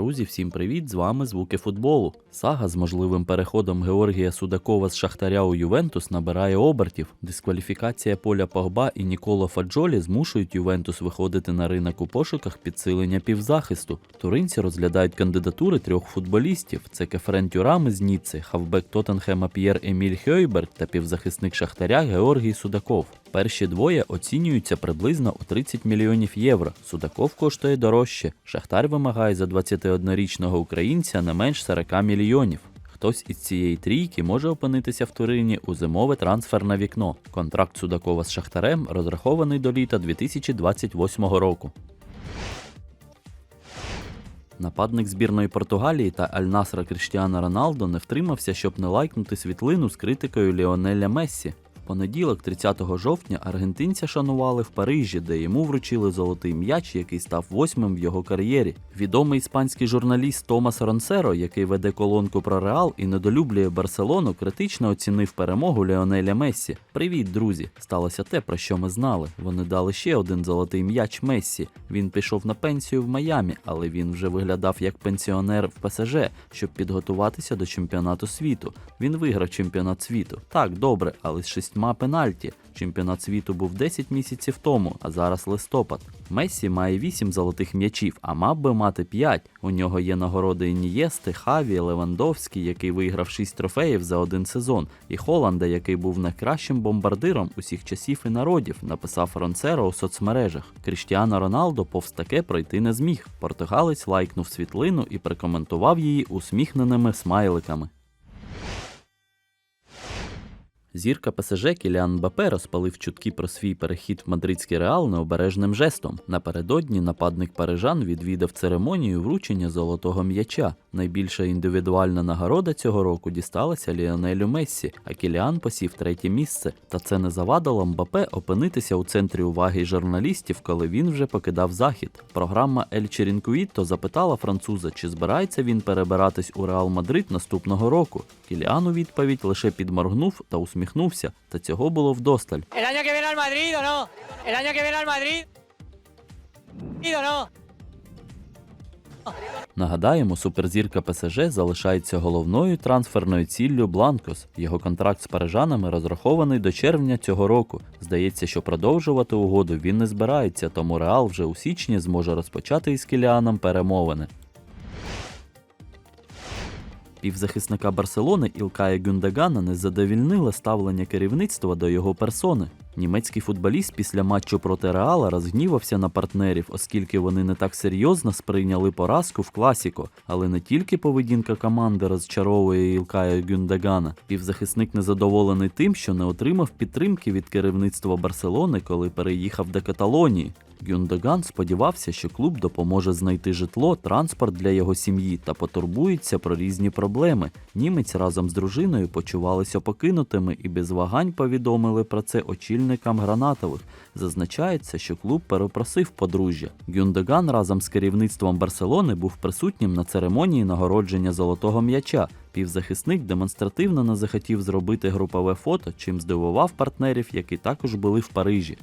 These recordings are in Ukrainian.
Друзі, всім привіт! З вами звуки футболу. Сага з можливим переходом Георгія Судакова з Шахтаря у Ювентус набирає обертів. Дискваліфікація Поля Погба і Ніколо Фаджолі змушують Ювентус виходити на ринок у пошуках підсилення півзахисту. Туринці розглядають кандидатури трьох футболістів: це Кефрен Тюрам з Ніцци, хавбек Тоттенхема П'єр Еміль Хьойберг та півзахисник Шахтаря Георгій Судаков. Перші двоє оцінюються приблизно у 30 мільйонів євро. Судаков коштує дорожче. Шахтар вимагає за 21-річного українця не менш 40 мільйонів. Хтось із цієї трійки може опинитися в Турині у зимове трансферне вікно. Контракт Судакова з Шахтарем розрахований до літа 2028 року. Нападник збірної Португалії та Аль-Насра Кріштіана Роналдо не втримався, щоб не лайкнути світлину з критикою Ліонеля Мессі. Понеділок, 30 жовтня, аргентинця шанували в Парижі, де йому вручили золотий м'яч, який став восьмим в його кар'єрі. Відомий іспанський журналіст Томас Ронсеро, який веде колонку про Реал і недолюблює Барселону, критично оцінив перемогу Ліонеля Мессі. Привіт, друзі! Сталося те, про що ми знали. Вони дали ще один золотий м'яч Мессі. Він пішов на пенсію в Майамі, але він вже виглядав як пенсіонер в ПСЖ, щоб підготуватися до чемпіонату світу. Він виграв чемпіонат світу. Так, добре, але з шістьма пенальті. Чемпіонат світу був 10 місяців тому, а зараз листопад. Мессі має 8 золотих м'ячів, а мав би мати 5. У нього є нагороди Інієсти, Хаві, Левандовський, який виграв 6 трофеїв за один сезон, і Холланда, який був найкращим бомбардиром усіх часів і народів, написав Ронцеро у соцмережах. Кріштіано Роналдо повз таке пройти не зміг. Португалець лайкнув світлину і прикоментував її усміхненими смайликами. Зірка ПСЖ Кіліан Мбапе розпалив чутки про свій перехід в мадридський реал необережним жестом. Напередодні нападник парижан відвідав церемонію вручення золотого м'яча. Найбільша індивідуальна нагорода цього року дісталася Ліонелю Мессі, а Кіліан посів третє місце. Та це не завадило Мбапе опинитися у центрі уваги журналістів, коли він вже покидав захід. Програма Ель Черінкуїто запитала француза, чи збирається він перебиратись у Реал Мадрид наступного року. Кіліан у відповідь лише підморгнув та усміхнувся, та цього було вдосталь. Нагадаємо, суперзірка ПСЖ залишається головною трансферною ціллю Бланкос. Його контракт з парижанами розрахований до червня цього року. Здається, що продовжувати угоду він не збирається, тому Реал вже у січні зможе розпочати із Кіліаном перемовини. Півзахисника Барселони Ілкая Гюндагана не задовільнило ставлення керівництва до його персони. Німецький футболіст після матчу проти Реала розгнівався на партнерів, оскільки вони не так серйозно сприйняли поразку в класіко. Але не тільки поведінка команди розчаровує Ілкая Гюндагана. Півзахисник незадоволений тим, що не отримав підтримки від керівництва Барселони, коли переїхав до Каталонії. Гюндаган сподівався, що клуб допоможе знайти житло, транспорт для його сім'ї та потурбується про різні проблеми. Німець разом з дружиною почувалися покинутими і без вагань повідомили про це очільникам гранатових. Зазначається, що клуб перепросив подружжя. Гюндаган разом з керівництвом Барселони був присутнім на церемонії нагородження золотого м'яча. Півзахисник демонстративно не захотів зробити групове фото, чим здивував партнерів, які також були в Парижі.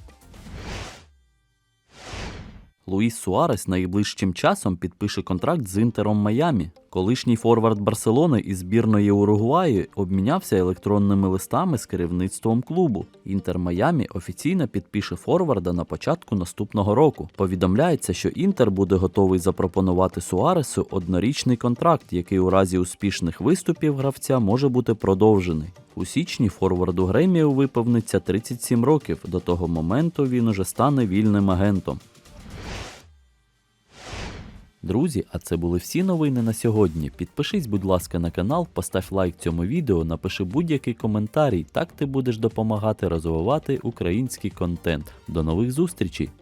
Луїс Суарес найближчим часом підпише контракт з Інтером Майамі. Колишній форвард Барселони із збірної Уругваї обмінявся електронними листами з керівництвом клубу. Інтер Майамі офіційно підпише форварда на початку наступного року. Повідомляється, що Інтер буде готовий запропонувати Суаресу однорічний контракт, який у разі успішних виступів гравця може бути продовжений. У січні форварду Гремію виповниться 37 років. До того моменту він уже стане вільним агентом. Друзі, а це були всі новини на сьогодні. Підпишись, будь ласка, на канал, постав лайк цьому відео, напиши будь-який коментарій. Так ти будеш допомагати розвивати український контент. До нових зустрічей!